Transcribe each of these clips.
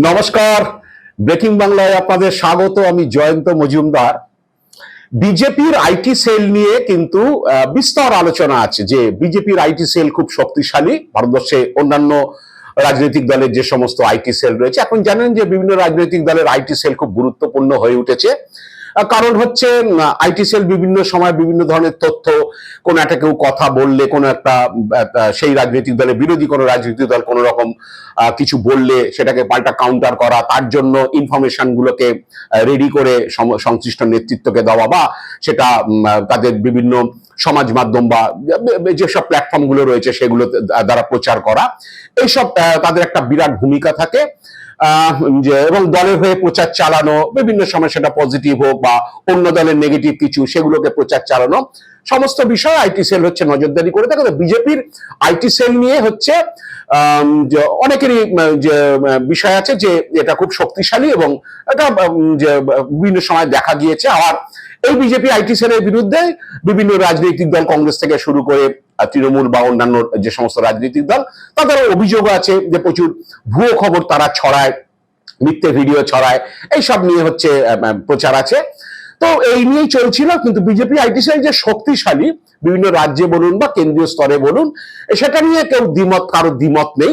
নমস্কার। ব্রেকিং বাংলায় আপনাদের স্বাগত, আমি জয়ন্ত মজুমদার। বিজেপির আইটি সেল নিয়ে কিন্তু বিস্তর আলোচনা আছে যে বিজেপির আইটি সেল খুব শক্তিশালী, ভারতবর্ষে অন্যান্য রাজনৈতিক দলের যে সমস্ত আইটি সেল রয়েছে। এখন জানেন যে বিভিন্ন রাজনৈতিক দলের আইটি সেল খুব গুরুত্বপূর্ণ হয়ে উঠেছে। কারণ হচ্ছে আইটি বিভিন্ন সময় বিভিন্ন ধরনের তথ্য, কোন একটা কেউ কথা বললে, কোন একটা সেই রাজনৈতিক দলের বিরোধী, কোনো রাজনৈতিক দল কোনো রকম কিছু বললে সেটাকে পাল্টা কাউন্টার করা, তার জন্য ইনফরমেশনগুলোকে রেডি করে সংশ্লিষ্ট নেতৃত্বকে দেওয়া বা সেটা তাদের বিভিন্ন সমাজ মাধ্যম বা যেসব প্ল্যাটফর্মগুলো রয়েছে সেগুলো দ্বারা প্রচার করা, এইসব তাদের একটা বিরাট ভূমিকা থাকে। এবং দলের হয়ে প্রচার চালানো, বিভিন্ন সময় সেটা পজিটিভ হোক বা অন্য দলের নেগেটিভ কিছু, সেগুলোকে প্রচার চালানো, সমস্ত বিষয় আইটি সেল হচ্ছে নজরদারি করে থাকে। বিজেপির আইটি সেল নিয়ে হচ্ছে অনেকেরই যে বিষয় আছে যে এটা খুব শক্তিশালী এবং এটা যে, বিভিন্ন সময় দেখা গিয়েছে। আর এই বিজেপি আইটি সেলের বিরুদ্ধে বিভিন্ন রাজনৈতিক দল কংগ্রেস থেকে শুরু করে তৃণমূল বা অন্যান্য যে সমস্ত রাজনৈতিক দল তাদের অভিযোগ আছে যে প্রচুর ভুয়ো খবর তারা ছড়ায়, মিথ্যে ভিডিও ছড়ায়, এইসব নিয়ে হচ্ছে প্রচার আছে। তো এই নিয়েই চলছিল, কিন্তু বিজেপি আইটি সেল যে শক্তিশালী, বিভিন্ন রাজ্যে বলুন বা কেন্দ্রীয় স্তরে বলুন, সেটা নিয়ে কেউ দ্বিমত কারও দ্বিমত নেই।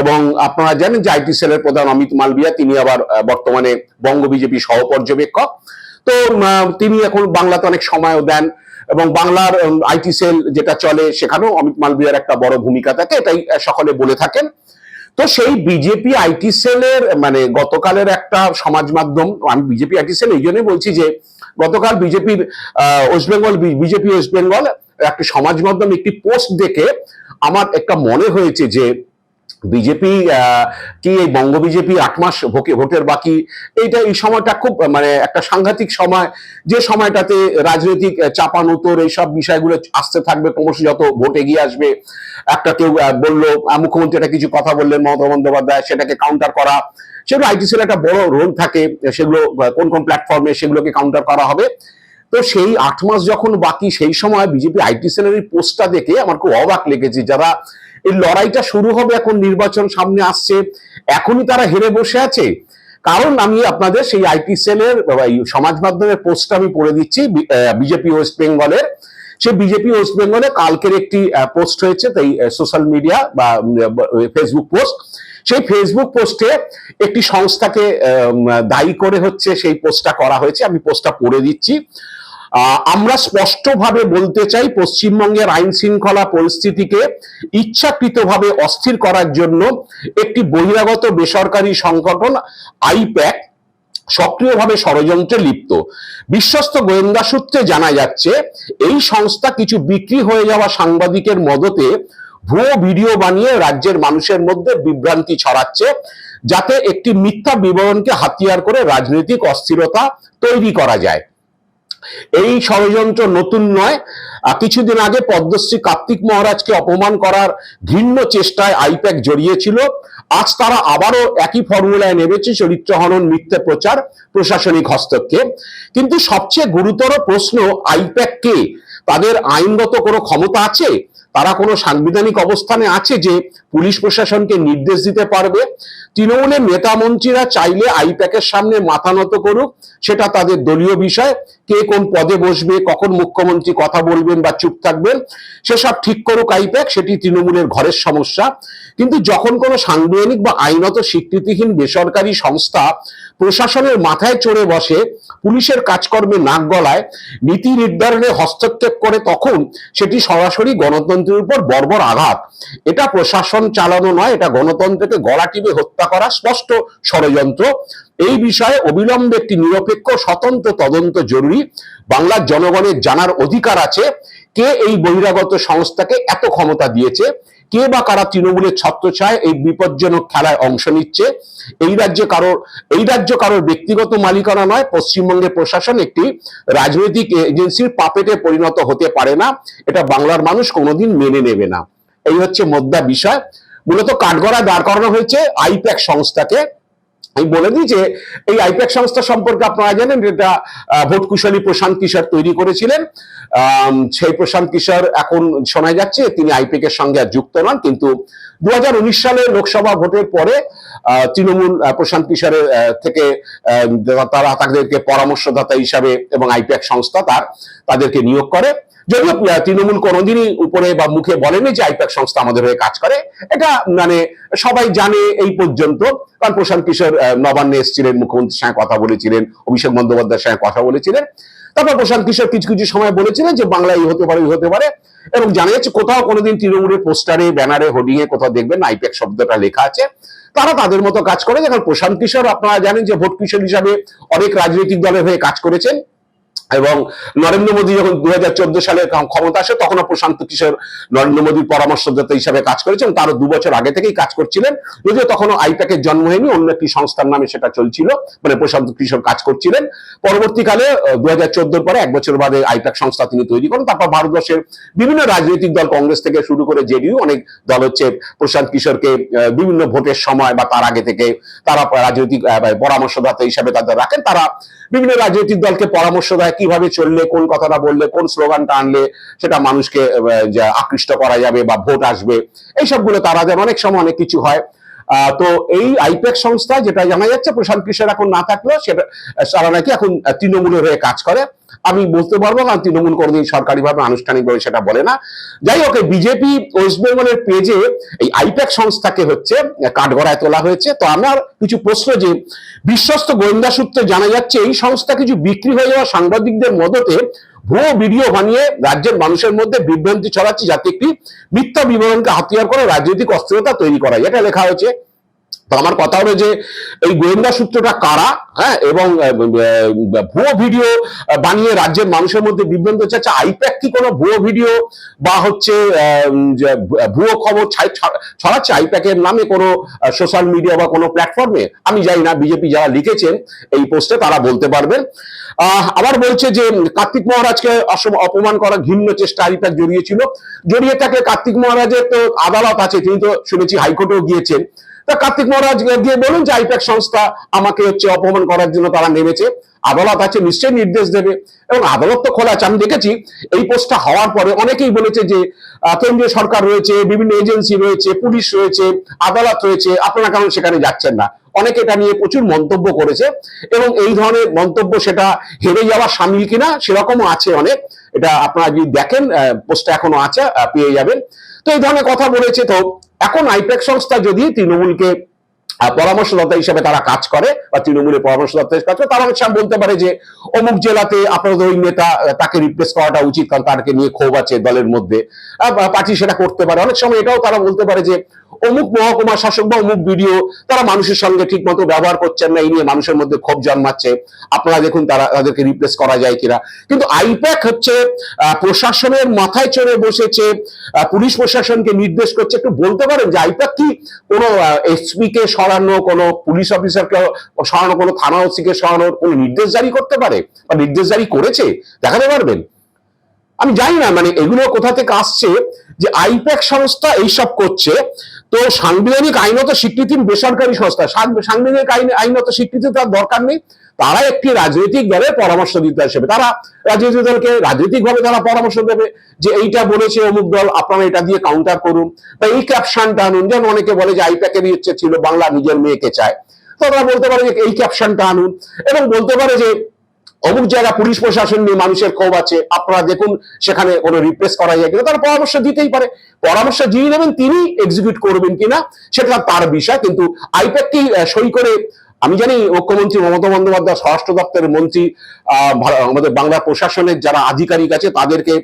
এবং আপনারা জানেন যে আইটি সেলের প্রধান অমিত মালবিয়া, তিনি আবার বর্তমানে বঙ্গ বিজেপি সহ পর্যবেক্ষক তো তিনি এখন বাংলাতে অনেক সময়ও দেন এবং বাংলার আইটি সেল যেটা চলে সেখানেও অমিত মালবিয়ার একটা বড় ভূমিকা থাকে, এটাই সকলে বলে থাকেন। তো সেই বিজেপি আইটি সেলের মানে গতকালের একটা সমাজ মাধ্যম, আমি বিজেপি আইটি সেল এই জন্যই বলছি যে, গতকাল বিজেপির West Bengal BJP West Bengal, একটি সমাজ মাধ্যম, একটি পোস্ট দেখে আমার একটা মনে হয়েছে যে বিজেপি কি এই বঙ্গ বিজেপি আট মাস ভোটের বাকি? এইটা এই সময়টা খুব মানে একটা সাংঘাতিক সময়। যে সময়টাতে রাজনৈতিক আহ, চাপানুতোর এইসব বিষয়গুলো আসতে থাকবে ক্রমশ যত ভোট এগিয়ে আসবে একটা কেউ বলল মুখ্যমন্ত্রী একটা কিছু কথা বললেন মমতা বন্দ্যোপাধ্যায় সেটাকে কাউন্টার করা। সেগুলো আইটি সেল একটা বড় রোল থাকে সেগুলো কোন কোন প্ল্যাটফর্মে সেগুলোকে কাউন্টার করা হবে। তো সেই আট মাস যখন বাকি সেই সময় বিজেপি আইটি সেলের এই পোস্টটা দেখে আমার খুব অবাক লেগেছে যারা এই লড়াইটা শুরু হবে এখন, নির্বাচন সামনে আসছে। এখনই তারা হেরে বসে আছে। কারণ আমি আপনাদের সেই আইটি সেলের সমাজ মাধ্যমের পোস্ট আমি পড়ে দিচ্ছি বিজেপি ওয়েস্ট বেঙ্গলের। সে বিজেপি ওয়েস্ট বেঙ্গলে কালকের একটি পোস্ট হয়েছে, তাই সোশ্যাল মিডিয়া বা ফেসবুক পোস্ট। সেই ফেসবুক পোস্টে একটি সংস্থাকে দায়ী করে হচ্ছে সেই পোস্টটা করা হয়েছে। আমি পোস্টটা পড়ে দিচ্ছি। আমরা স্পষ্টভাবে বলতে চাই পশ্চিমবঙ্গের আইন শৃঙ্খলা পরিস্থিতিকে ইচ্ছাকৃতভাবে অস্থির করার জন্য একটি বহিরাগত বেসরকারি সংগঠন, আইপ্যাক, সক্রিয়ভাবে ষড়যন্ত্রে লিপ্ত। বিশ্বস্ত গোয়েন্দা সূত্রে জানা যাচ্ছে, এই সংস্থা কিছু বিক্রি হয়ে যাওয়া সাংবাদিকের মদতে ভুয়ো ভিডিও বানিয়ে রাজ্যের মানুষের মধ্যে বিভ্রান্তি ছড়াচ্ছে, যাতে একটি মিথ্যা বিবরণকে হাতিয়ার করে রাজনৈতিক অস্থিরতা তৈরি করা যায়। এই ষড়যন্ত্র নতুন নয়। কিছুদিন আগে পদ্মশ্রী কার্তিক মহারাজকে অপমান করার ঘৃণ্য চেষ্টায় আইপ্যাক জড়িয়েছিল। আজ তারা আবারও একই ফর্মুলায় নেমেছে চরিত্র হনন, মিথ্যে প্রচার, প্রশাসনিক হস্তক্ষেপ। কিন্তু সবচেয়ে গুরুতর প্রশ্ন, আইপ্যাক কে? তাদের আইনগত কোনো ক্ষমতা আছে? তারা কোনো সাংবিধানিক অবস্থানে আছে যে পুলিশ প্রশাসনকে নির্দেশ দিতে পারবে? তৃণমূলের নেতা মন্ত্রীরা চাইলে আইপ্যাকের সামনে মাথা নত করুক, সেটা তাদের দলীয় বিষয়। কে কোন পদে বসবে, কখন মুখ্যমন্ত্রী কথা বলবেন বা চুপ থাকবেন, সেসব ঠিক করুক আইপ্যাক, সেটি তৃণমূলের ঘরের সমস্যা। কিন্তু যখন কোনো সাংবিধানিক বা আইনত স্বীকৃতিহীন বেসরকারি সংস্থা প্রশাসনের মাথায় চড়ে বসে, পুলিশের কাজকর্মে নাক গলায়, নীতি নির্ধারণে হস্তক্ষেপ করে, তখন সেটি সরাসরি গণতন্ত্রের উপর বর্বর আঘাত। এটা প্রশাসন চালানো নয়, এটা গণতন্ত্রকে গলা টিপে হত্যা করা স্পষ্ট ষড়যন্ত্র। এই বিষয়ে অবিলম্বে একটি নিরপেক্ষ, স্বতন্ত্র তদন্ত জরুরি। বাংলার জনগণের জানার অধিকার আছে কে এই বহিরাগত সংস্থাকে এত ক্ষমতা দিয়েছে, কে বা কারা তৃণমূলের ছত্রছায় এই বিপজ্জনক খেলায় অংশ নিচ্ছে। এই রাজ্যে কারোর, এই রাজ্য কারোর ব্যক্তিগত মালিকানা নয়, পশ্চিমবঙ্গের প্রশাসন একটি রাজনৈতিক এজেন্সির পাপেটে পরিণত হতে পারে না। এটা বাংলার মানুষ কোনোদিন মেনে নেবে না। এই হচ্ছে মোদ্দা বিষয়। মূলত কাঠগড়ায় দাঁড় করানো হয়েছে আইপ্যাক সংস্থাকে। আমি বলে দিই যে এই আইপ্যাক সংস্থা সম্পর্কে আপনারা জানেন এটা ভোট কুশলী প্রশান্ত কিশোর তৈরি করেছিলেন। সেই প্রশান্ত কিশোর এখন শোনা যাচ্ছে তিনি আইপ্যাক এর সঙ্গে আর যুক্ত নন, কিন্তু দু সালে লোকসভা ভোটের পরে তৃণমূল প্রশান্ত কিশোরের থেকে তারা তাদেরকে পরামর্শদাতা হিসাবে এবং আইপ্যাক সংস্থা তার, তাদেরকে নিয়োগ করে। যদিও তৃণমূল কোনোদিনই উপরে বা মুখে বলেনি যে আইপ্যাক সংস্থা আমাদের হয়ে কাজ করে। এটা মানে সবাই জানে এই পর্যন্ত। কারণ প্রশান্ত কিশোর নবান্নে এসেছিলেন, মুখ্যমন্ত্রীর সঙ্গে কথা বলেছিলেন, অভিষেক বন্দ্যোপাধ্যায়ের সঙ্গে কথা বলেছিলেন। তারপর প্রশান্ত কিশোর কিছু কিছু সময় বলেছিলেন যে বাংলা এই হতে পারে এই হতে পারে এবং জানা যাচ্ছে কোথাও কোনোদিন তৃণমূলের পোস্টারে, ব্যানারে হোর্ডিং এ কোথাও দেখবেন আইপ্যাক শব্দটা লেখা আছে। তারা তাদের মতো কাজ করে। যেমন প্রশান্ত কিশোর, আপনারা জানেন যে ভোট কিশোর হিসাবে অনেক রাজনৈতিক দলের হয়ে কাজ করেছেন। এবং নরেন্দ্র মোদী যখন দু হাজার চোদ্দ সালে ক্ষমতা আসে তখনও প্রশান্ত কিশোর নরেন্দ্র মোদীর পরামর্শদাতা হিসাবে কাজ করেছেন। তারও দু বছর আগে থেকেই কাজ করছিলেন। যদিও তখনও আইপ্যাকের জন্ম হয়নি, অন্য একটি সংস্থার নামে সেটা চলছিল মানে প্রশান্ত কিশোর কাজ করছিলেন। পরবর্তীকালে দু হাজার চোদ্দোর পরে এক বছর বাদে আইপ্যাক সংস্থা তিনি তৈরি করেন। তারপর ভারতবর্ষের বিভিন্ন রাজনৈতিক দল, কংগ্রেস থেকে শুরু করে জেডিইউ, অনেক দল হচ্ছে প্রশান্ত কিশোরকে বিভিন্ন ভোটের সময় বা তার আগে থেকে তারা রাজনৈতিক পরামর্শদাতা হিসাবে তাদের রাখেন। তারা বিভিন্ন রাজনৈতিক দলকে পরামর্শ দেয় কীভাবে চললে, কোন কথাটা বললে, কোন স্লোগানটা আনলে সেটা মানুষকে আকৃষ্ট করা যাবে বা ভোট আসবে এই সবগুলো তারা যেন অনেক সময় অনেক কিছু হয়। তো এই আইপেক সংস্থা যেটা জানা যাচ্ছে, প্রশান্ত কিশোর এখন না থাকলেও সেটা, তারা নাকি এখন তৃণমূলের হয়ে কাজ করে। আমি বলতে পারব কারণ তৃণমূল কোনোদিন সরকারিভাবে আনুষ্ঠানিকভাবে সেটা বলে না। যাই হোক বিজেপি ওয়েস্ট বেঙ্গলের পেজে এই আইপ্যাক সংস্থাকে হচ্ছে কাঠগড়ায় তোলা হয়েছে। তো আমার কিছু প্রশ্ন যে, বিশ্বস্ত গোয়েন্দা সূত্রে জানা যাচ্ছে, এই সংস্থা কিছু বিক্রি হয়ে যাওয়া সাংবাদিকদের মদতে ভুয়ো ভিডিও বানিয়ে রাজ্যের মানুষের মধ্যে বিভ্রান্তি ছড়াচ্ছে, যাতে একটি মিথ্যা বিবরণকে হাতিয়ার করে রাজনৈতিক অস্থিরতা তৈরি করা এটা লেখা হয়েছে। তো আমার কথা হলো যে, এই গোয়েন্দা সূত্রটা কারা হ্যাঁ এবং ভুয়ো ভিডিও বানিয়ে রাজ্যের মানুষের মধ্যে বিভ্রান্ত চাচ্ছে, আইপ্যাক কি কোনো ভুয়ো ভিডিও বা হচ্ছে ভুয়ো খবর ছড়াচ্ছে আইপ্যাকের নামে কোনো সোশ্যাল মিডিয়া বা কোনো প্ল্যাটফর্মে? আমি জানি না, বিজেপি যারা লিখেছেন এই পোস্টে তারা বলতে পারবেন। আবার বলছে যে, কার্তিক মহারাজকে অপমান করা ঘৃণ্য চেষ্টা আইপ্যাক জড়িয়েছিল। জড়িয়ে থাকে কার্তিক মহারাজের তো আদালত আছে, তিনি তো শুনেছি হাইকোর্টেও গিয়েছেন। তা কার্তিক মহারাজ গিয়ে বলুন যে আইপ্যাক সংস্থা আমাকে হচ্ছে অপমান করার জন্য তারা নেমেছে। আদালত আছে, নিশ্চয়ই নির্দেশ দেবে। এবং আদালত তো খোলা আছে, আমি দেখেছি, এই পোস্টটা হওয়ার পরে অনেকেই বলেছে যে কেন্দ্রীয় সরকার রয়েছে, বিভিন্ন এজেন্সি রয়েছে, পুলিশ রয়েছে, আদালত রয়েছে, আপনারা কারণ সেখানে যাচ্ছেন না? অনেকে এটা নিয়ে প্রচুর মন্তব্য করেছে এবং এই ধরনের মন্তব্য সেটা হেরে যাওয়া সামিল কিনা সেরকমও আছে অনেক। এটা আপনারা যদি দেখেন পোস্টটা এখনও আছে পেয়ে যাবেন। তো এই ধরনের কথা বলেছে, তো এখন আইপ্যাক সংস্থা যদি তৃণমূলকে পরামর্শদাতা হিসেবে তারা কাজ করে, বা তৃণমূলের পরামর্শদাতা কাজ করে, তারা হচ্ছে বলতে পারে যে, অমুক জেলাতে আপনাদের ওই নেতা তাকে রিপ্লেস করাটা উচিত, কারণ তাকে নিয়ে ক্ষোভ আছে দলের মধ্যে। পার্টি সেটা করতে পারে। অনেক সময় এটাও তারা বলতে পারে যে অমুক মহকুমা শাসক বা অমুক ভিডিও তারা মানুষের সঙ্গে ঠিক মতো ব্যবহার করছেন না, এই নিয়ে মানুষের মধ্যে ক্ষোভ জন্মাচ্ছে। আপনারা দেখুন তারা, তাদেরকে রিপ্লেস করা যায় কিনা। কিন্তু আইপ্যাক হচ্ছে প্রশাসনের মাথায় চড়ে বসেছে পুলিশ প্রশাসনকে নির্দেশ করছে। একটু বলতে পারেন যে আইপ্যাক কি কোনো এসপি কে সরানো, কোনো পুলিশ অফিসারকে সরানো, কোনো থানা ওসি কে সরানোর কোনো নির্দেশ জারি করতে পারে? বা নির্দেশ জারি করেছে? দেখাতে পারবেন? আমি জানি না মানে এগুলো কোথা থেকে আসছে যে আইপ্যাক সংস্থা এইসব করছে। তো সাংবিধানিক আইনত স্বীকৃতি বেসরকারি সংস্থা সাংবিধানিক আইন আইনত স্বীকৃতি তার দরকার নেই। তারা একটি রাজনৈতিক দলের পরামর্শ দিতে হিসেবে তারা রাজনৈতিক দলকে রাজনৈতিক ভাবে তারা পরামর্শ দেবে যে এইটা বলেছে অমুক দল, আপনারা এটা দিয়ে কাউন্টার করুন। বা এই ক্যাপশনটা আনুন। যেমন অনেকে বলে যে আইপ্যাকের ইচ্ছে ছিল, বাংলা নিজের মেয়েকে চায়। তো তারা বলতে পারে যে এই ক্যাপশনটা আনুন। এবং বলতে পারে যে অমুক জায়গা পুলিশ প্রশাসন নিয়ে মানুষের ক্ষোভ আছে, আপনারা দেখুন সেখানে কোনো রিপ্লেস করা যায় কিনা, তারা পরামর্শ দিতেই পারে। পরামর্শ যিনি নেবেন তিনি এক্সিকিউট করবেন কিনা, সেটা তার বিষয়, কিন্তু আইপ্যাক কি সই করে, আমি জানি মুখ্যমন্ত্রী মমতা বন্দ্যোপাধ্যায়, স্বরাষ্ট্র দপ্তরের মন্ত্রী আমাদের বাংলা প্রশাসনের যারা আধিকারিক আছে, তাদেরকে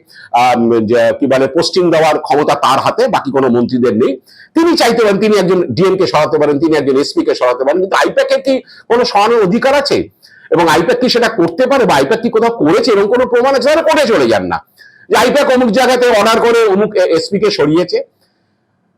কি বলে পোস্টিং দেওয়ার ক্ষমতা তার হাতে, বাকি কোনো মন্ত্রীদের নেই। তিনি চাইতে পারেন, তিনি একজন ডিএম কে সরাতে পারেন, তিনি একজন এসপি কে সরাতে পারেন, কিন্তু আইপ্যাকের কি কোনো সরানোর অধিকার আছে? এবং আইপ্যাক কি সেটা করতে পারে বা আইপ্যাক কি কোথাও করেছে এরকম কোনো প্রমাণ আছে, তাহলে কোর্টে চলে যান না। যে আইপ্যাক অমুক জায়গাতে অর্ডার করে অমুক এসপি কে সরিয়েছে।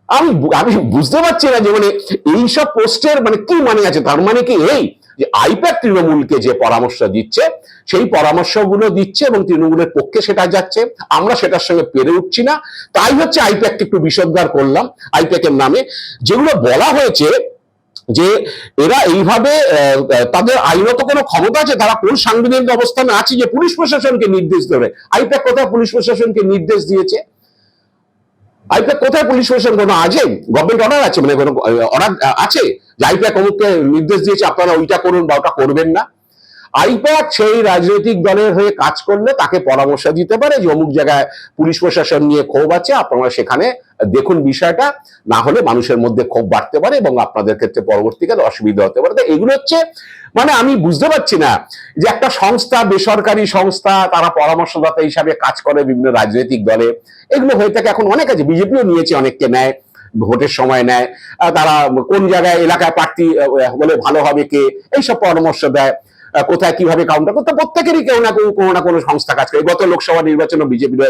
আমি আমি বুঝতে পারছি না যে মানে এইসব পোস্টের মানে কি মানে আছে, তার মানে কি এই যে আইপ্যাক তৃণমূলকে যে পরামর্শ দিচ্ছে, সেই পরামর্শগুলো দিচ্ছে এবং তৃণমূলের পক্ষে সেটা যাচ্ছে। আমরা সেটার সঙ্গে পেরে উঠছি না। তাই হচ্ছে আইপ্যাককে একটু বিষোদ্গার করলাম। আইপ্যাকের নামে যেগুলো বলা হয়েছে যে এরা এইভাবে তাদের আইনত কোনো ক্ষমতা আছে? তারা কোন সাংবিধানিক অবস্থানে আছে যে পুলিশ প্রশাসনকে নির্দেশ দেবে? আইপ্যাক কোথায় পুলিশ প্রশাসনকে নির্দেশ দিয়েছে? আইপ্যাক কোথায় পুলিশ প্রশাসন? কোনো আছে? গভর্নমেন্ট অর্ডার আছে? মানে কোনো অর্ডার আছে? যে আইপ্যাক অমুককে নির্দেশ দিয়েছে, আপনারা ওইটা করুন বা ওটা করবেন না। আইপ্যাক সেই রাজনৈতিক দলের হয়ে কাজ করলে তাকে পরামর্শ দিতে পারে যে অমুক জায়গায় পুলিশ প্রশাসন নিয়ে ক্ষোভ আছে, আপনারা সেখানে দেখুন বিষয়টা। না হলে মানুষের মধ্যে ক্ষোভ বাড়তে পারে এবং আপনাদের ক্ষেত্রে পরবর্তীকালে অসুবিধা হতে পারে। এগুলো হচ্ছে মানে আমি বুঝতে পারছি না যে একটা সংস্থা, বেসরকারি সংস্থা, তারা পরামর্শদাতা হিসাবে কাজ করে বিভিন্ন রাজনৈতিক দলে। এগুলো হয়ে থাকে এখন অনেক আছে, বিজেপিও নিয়েছে অনেককে নেয়, ভোটের সময় নেয়। তারা কোন জায়গায় এলাকায় প্রার্থী হলে ভালো হবে কে, এইসব পরামর্শ দেয়। কোথায় কীভাবে কাউন্টার করতে প্রত্যেকেরই কেউ না কেউ, কোনো না কোনো সংস্থা কাজ করে। গত লোকসভা নির্বাচনে বিজেপির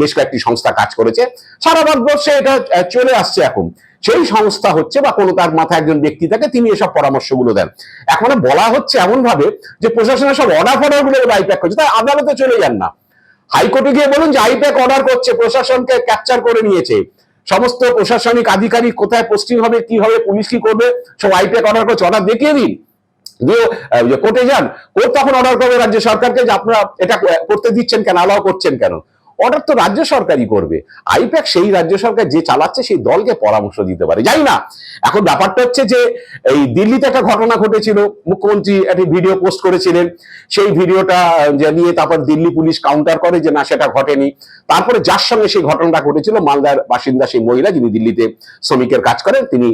বেশ কয়েকটি সংস্থা কাজ করেছে। সারা ভারতবর্ষে এটা চলে আসছে এখন। সেই সংস্থা হচ্ছে বা কোনো তার মাথায় একজন ব্যক্তি থাকে, তিনি এসব পরামর্শগুলো দেন। এখন বলা হচ্ছে এমন ভাবে যে প্রশাসনের সব অর্ডার ফর্ডারগুলো আইপ্যাক করছে। তাই আদালতে চলে যান না। হাইকোর্টে গিয়ে বলুন যে আইপ্যাক অর্ডার করছে, প্রশাসনকে ক্যাপচার করে নিয়েছে। সমস্ত প্রশাসনিক আধিকারিক কোথায় পোস্টিং হবে কি হবে পুলিশ কি করবে, সব আইপ্যাক অর্ডার করছে। অর্ডার দেখিয়ে দিন। দিয়ে কোর্টে যান, কোর্ট তখন অর্ডার করবে রাজ্য সরকারকে যে আপনারা এটা করতে দিচ্ছেন কেন অ্যালাউ করছেন কেন? অর্ডার তো রাজ্য সরকারই করবে। আইপ্যাক সেই রাজ্য সরকার যে চালাচ্ছে, সেই দলকে পরামর্শ দিতে পারে। যাই না। এখন ব্যাপারটা হচ্ছে যে, এই দিল্লিতে একটা ঘটনা ঘটেছিল। মুখ্যমন্ত্রী একটি ভিডিও পোস্ট করেছিলেন। সেই ভিডিওটা নিয়ে তারপর দিল্লি পুলিশ কাউন্টার করে যে, না, সেটা ঘটেনি। তারপরে যার সঙ্গে সেই ঘটনাটা ঘটেছিল, মালদার বাসিন্দা সেই মহিলা যিনি দিল্লিতে শ্রমিকের কাজ করেন, তিনি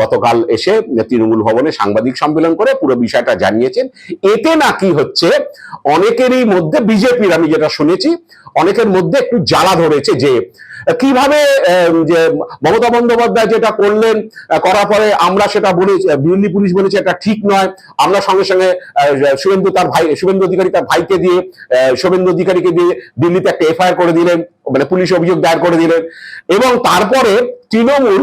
গতকাল এসে তৃণমূল ভবনে সাংবাদিক সম্মেলন করে পুরো বিষয়টা জানিয়েছেন। এতে নাকি হচ্ছে, অনেকেরই মধ্যে বিজেপির, আমি যেটা শুনেছি অনেকের মধ্যে একটু জ্বালা ধরেছে যে, কীভাবে যে মমতা বন্দ্যোপাধ্যায় যেটা করলেন করার পরে আমরা সেটা বলে দিল্লি পুলিশ বলেছে এটা ঠিক নয়। আমরা সঙ্গে সঙ্গে শুভেন্দু তার ভাই, শুভেন্দু অধিকারী তার ভাইকে দিয়ে শুভেন্দু অধিকারীকে দিয়ে দিল্লিতে একটা এফআইআর করে দিলেন মানে পুলিশ অভিযোগ দায়ের করে দিলেন। এবং তারপরে তৃণমূল,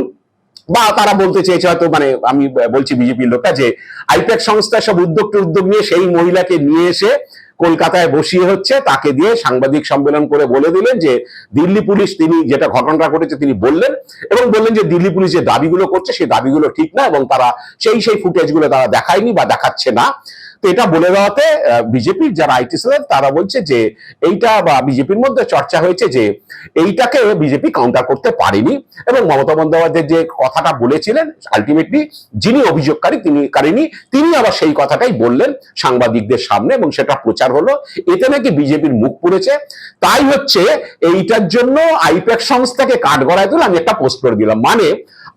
বা তারা বলতে চেয়েছে হয়তো মানে আমি বলছি বিজেপির লোকটা যে, আইপ্যাক সংস্থা সব উদ্যোগ উদ্যোগ নিয়ে সেই মহিলাকে নিয়ে এসে কলকাতায় বসিয়ে হচ্ছে, তাকে দিয়ে সাংবাদিক সম্মেলন করে বলে দিলেন যে দিল্লি পুলিশ তিনি যেটা ঘটনাটা ঘটেছে তিনি বললেন, এবং বললেন যে দিল্লি পুলিশ যে দাবিগুলো করছে, সেই দাবিগুলো ঠিক না, এবং তারা সেই সেই ফুটেজগুলো তারা দেখায়নি বা দেখাচ্ছে না। তো এটা বলে দেওয়াতে বিজেপির যারা আইটি সেলের, তারা বলছে যে এইটা বা বিজেপির মধ্যে চর্চা হয়েছে যে এইটাকে বিজেপি কাউন্টার করতে পারেনি। এবং মমতা বন্দ্যোপাধ্যায় যে কথাটা বলেছিলেন আলটিমেটলি যিনি অভিযোগকারী, তিনি কারিনী, তিনি আবার সেই কথাটাই বললেন সাংবাদিকদের সামনে এবং সেটা প্রচার হলো। এতে নাকি বিজেপির মুখ পুড়েছে। তাই হচ্ছে এইটার জন্য আইপ্যাক সংস্থাকে কাঠ গড়ায় তুলে আমি একটা পোস্ট করে দিলাম। মানে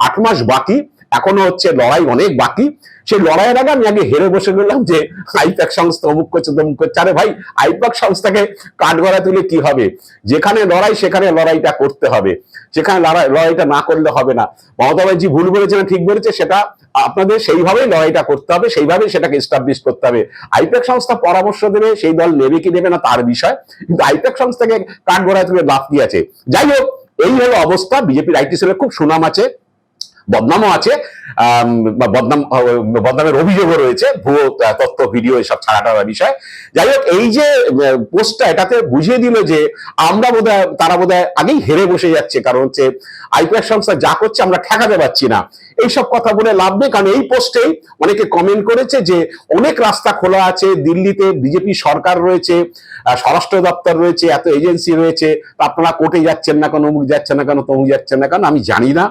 আট মাস বাকি এখনও হচ্ছে লড়াই অনেক বাকি। সেই লড়াইয়ের আগে আমি আগে হেরে বসে গেলাম যে আইপ্যাক সংস্থা অমুক করছে, তমুক করছে। আরে ভাই, আইপ্যাক সংস্থাকে কাঠ গড়া তুলে কি হবে? যেখানে লড়াই, সেখানে লড়াইটা করতে হবে। যেখানে লড়াই, লড়াইটা না করলে হবে না। মমতা ব্যানার্জি ভুল বলেছে না ঠিক বলেছে, সেটা আপনাদের সেইভাবেই লড়াইটা করতে হবে, সেইভাবেই সেটাকে এস্টাবলিশ করতে হবে। আইপ্যাক সংস্থা পরামর্শ দেবে, সেই দল নেবে কি নেবে না তার বিষয়। কিন্তু আইপ্যাক সংস্থাকে কাঠ গড়ায় তুলে লাভ আছে যাই হোক, এই হলো অবস্থা। বিজেপির আইটি সেলের খুব সুনাম আছে। বদনামও আছে বদনাম বদনামের অভিযোগও রয়েছে, ভুয়ো তথ্য, ভিডিও, এসব ছাড়াটার বিষয়। যাই হোক, এই যে পোস্টটা এটাতে বুঝিয়ে দিল যে, আমরা বোধহয়, তারা বোধহয় আগেই হেরে বসে যাচ্ছে, কারণ হচ্ছে আইপিএস সংস্থা যা করছে আমরা ঠেকাতে পারছি না। এইসব কথা বলে লাভ নেই, কারণ এই পোস্টেই অনেকে কমেন্ট করেছে যে, অনেক রাস্তা খোলা আছে, দিল্লিতে বিজেপি সরকার রয়েছে স্বরাষ্ট্র দপ্তর রয়েছে, এত এজেন্সি রয়েছে আপনারা কোর্টে যাচ্ছেন না কেন, অমুক যাচ্ছেন না কেন, তমুক যাচ্ছেন না কেন, আমি জানি না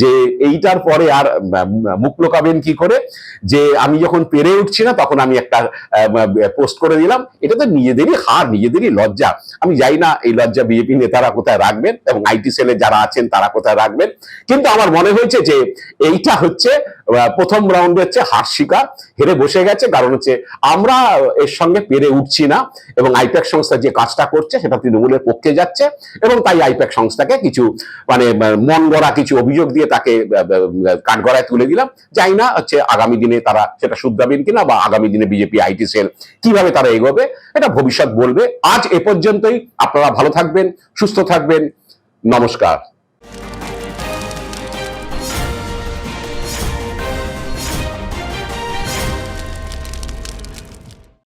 যে এইটার পরে আর মুখ লোকাবেন কি করে? যে আমি যখন পেরে উঠছি না, তখন আমি একটা পোস্ট করে দিলাম। এটা তো নিজেদেরই হার, নিজেদেরই লজ্জা। আমি যাই না এই লজ্জা বিজেপি নেতারা কোথায় রাখবেন এবং আইটি সেলে যারা আছেন, তারা কোথায় রাখবেন। কিন্তু আমার মনে হয়েছে যে এইটা হচ্ছে প্রথম রাউন্ডে হচ্ছে হার শিকার, হেরে বসে গেছে। কারণ হচ্ছে আমরা এর সঙ্গে পেরে উঠছি না এবং আইপ্যাক সংস্থা যে কাজটা করছে, সেটা তৃণমূলের পক্ষে যাচ্ছে এবং তাই আইপ্যাক সংস্থাকে কিছু মানে মন গড়া কিছু অভিযোগ দিয়ে তাকে কাঠগড়ায় তুলে দিলাম। যাই না, হচ্ছে আগামী দিনে তারা সেটা শুদ্ধাবেন কিনা বা আগামী দিনে বিজেপি আইটি সেল কীভাবে তারা এগোবে, এটা ভবিষ্যৎ বলবে। আজ এ পর্যন্তই। আপনারা ভালো থাকবেন, সুস্থ থাকবেন। নমস্কার।